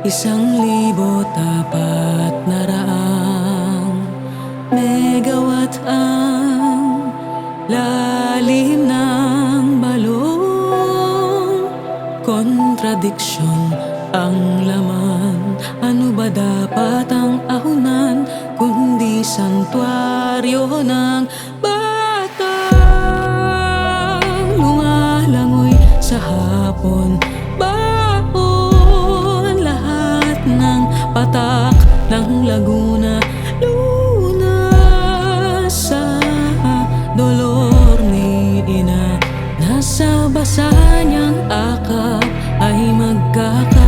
Isang libo tapat na raang Megawatt ang lalim ng balong. Kontradiksyon ang laman. Ano ba dapat ang ahunan Kundi santuaryo ng Nasa basa niyang akap ay magkakaginhawa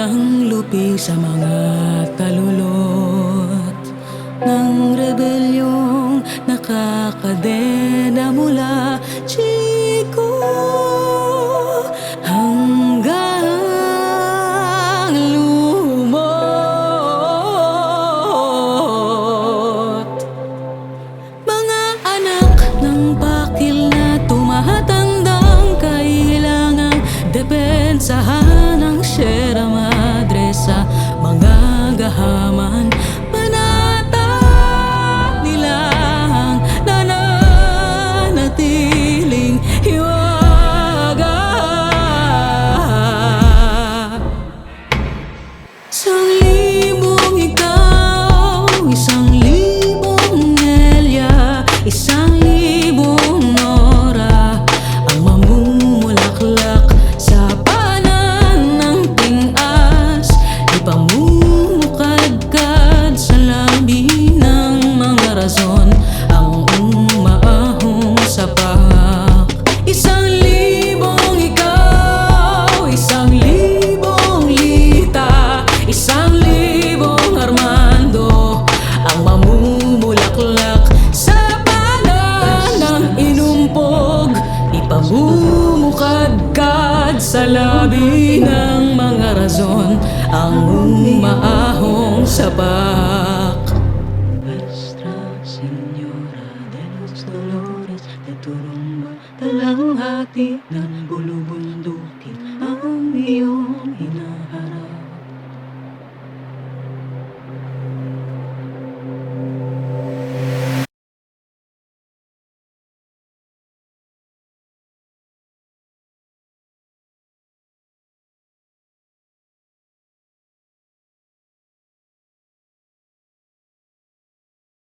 Walang lupi sa mga kalulot. Ng rebelyong nakakadena mula Chico Hanggang lumot. Mga anak ng bakil na tumahatandang kailangang depensahan ng Sierra Madre sa mga gahaman labi ng mga rason Ang umaahong sa pak Nuestra Señora de los Dolores de Turumba Talang hati ng bulubundukin ang iyong